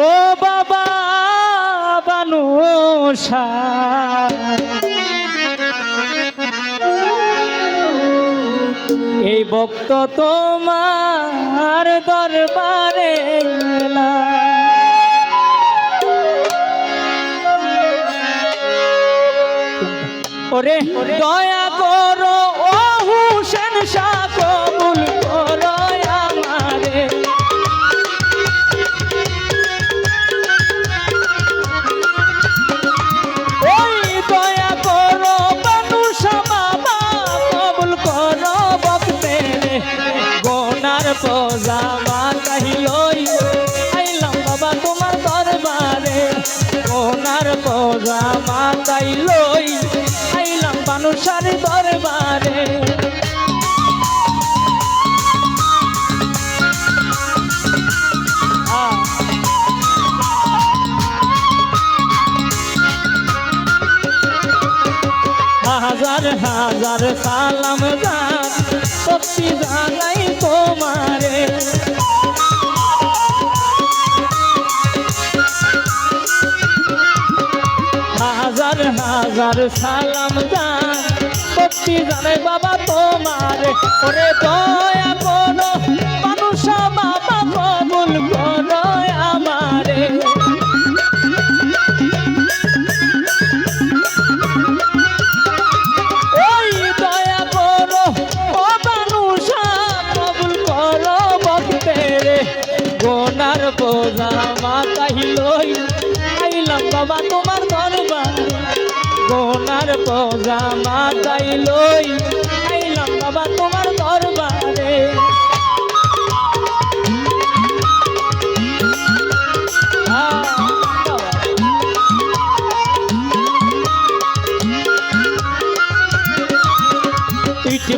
ও বাবা বানু এই ভক্ত তোমার দরবারে ওরে দয়া গোনার পজামা কাইলই আইলাম মানুষের দরবারে। হাজার হাজার সালাম গান সত্যি সালাম গান সত্যি জানাই বাবা তোমারে। ওরে দয়া করো, মানুষ বাবা কবুল করো আমারে। বোঝা আইলাম বাবা তোমার গোনার বোঝা মাতাই লই আইলাম বাবা তোমার দরবারে।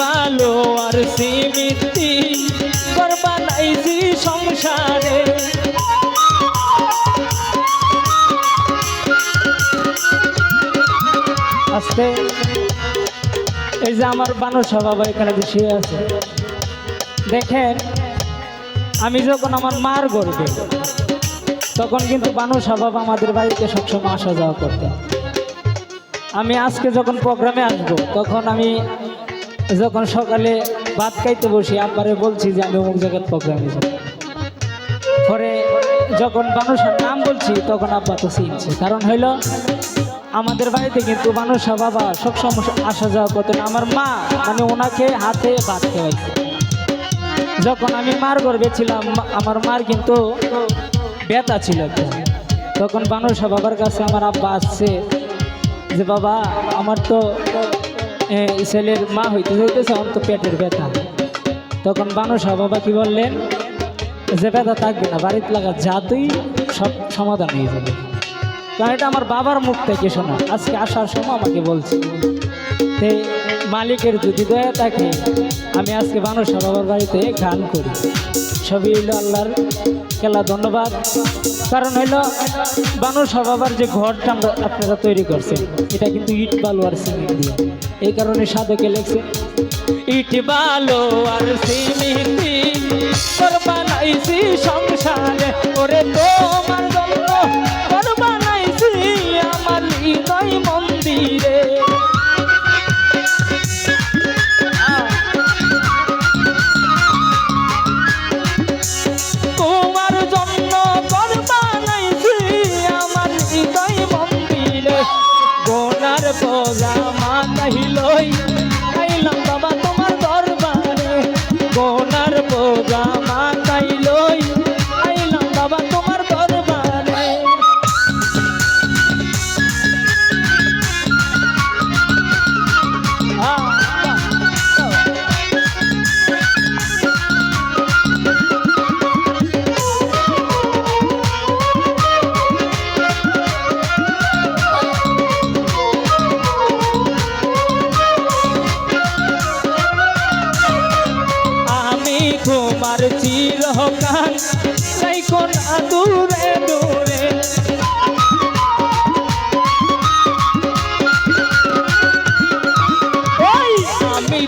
বালো আর সিমিতি করবা নাইজি সংসারে। আস্তে। এই যে আমার বানর স্বভাব এখানে বসে আছে। দেখেন, আমি যখন আমার মার গর্বে, তখন কিন্তু বানর স্বভাব আমাদের বাড়িতে সবসময় আসা যাওয়া করতেন আমি আজকে যখন প্রোগ্রামে আসব, তখন আমি যখন সকালে ভাত খাইতে বসি, আব্বারে বলছি যে আমি অমুক জায়গার প্রোগ্রামে যাব। পরে যখন মানুষের নাম বলছি, তখন আব্বা তো চিনছে। কারণ হইল আমাদের বাড়িতে কিন্তু মানুষা বাবা সব সমস্যা আসা যাওয়া করতেন আমার মা মানে ওনাকে হাতে ভাত খাওয়াইছে যখন আমি মার গর্বে ছিলাম আমার মার কিন্তু ব্যথা ছিল। তখন বানুষা বাবার কাছে আমার আব্বা আসছে যে, বাবা, আমার তো ছেলের মা হইতে হইতেছে আমার তো পেটের ব্যথা। তখন বানুষা বাবা কি বললেন, যে, ব্যথা থাকবে না, বাড়িতে লাগা জাতুই সব সমাধান হয়ে যাবে। এটা আমার বাবার মুখ থেকে শোনা। আজকে আসার সময় আমাকে বলছে, তে মালিকের যদি দয়া থাকে, আমি আজকে বানুষা বাবার বাড়িতে গান করি। সবই হইল আল্লাহর খেলা, ধন্যবাদ। কারণ হইল বানুষা বাবার যে ঘরটা আমরা আপনারা তৈরি করছেন, এটা কিন্তু ইট বালু আর সিমেন্ট দিয়ে। এই কারণে সাধকে লেখছে, ইট বালু আর সিমেন্ট মাথাইলই আইলাম বাবা তোমার দরবারে গোনার বোঝা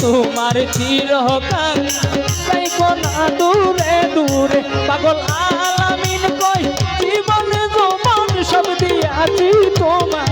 তোমার চিরকাল। তাই কোনা দূরে দূরে পাগল আলামিন কই। জীবন যৌবন সব দিয়াছি তোমার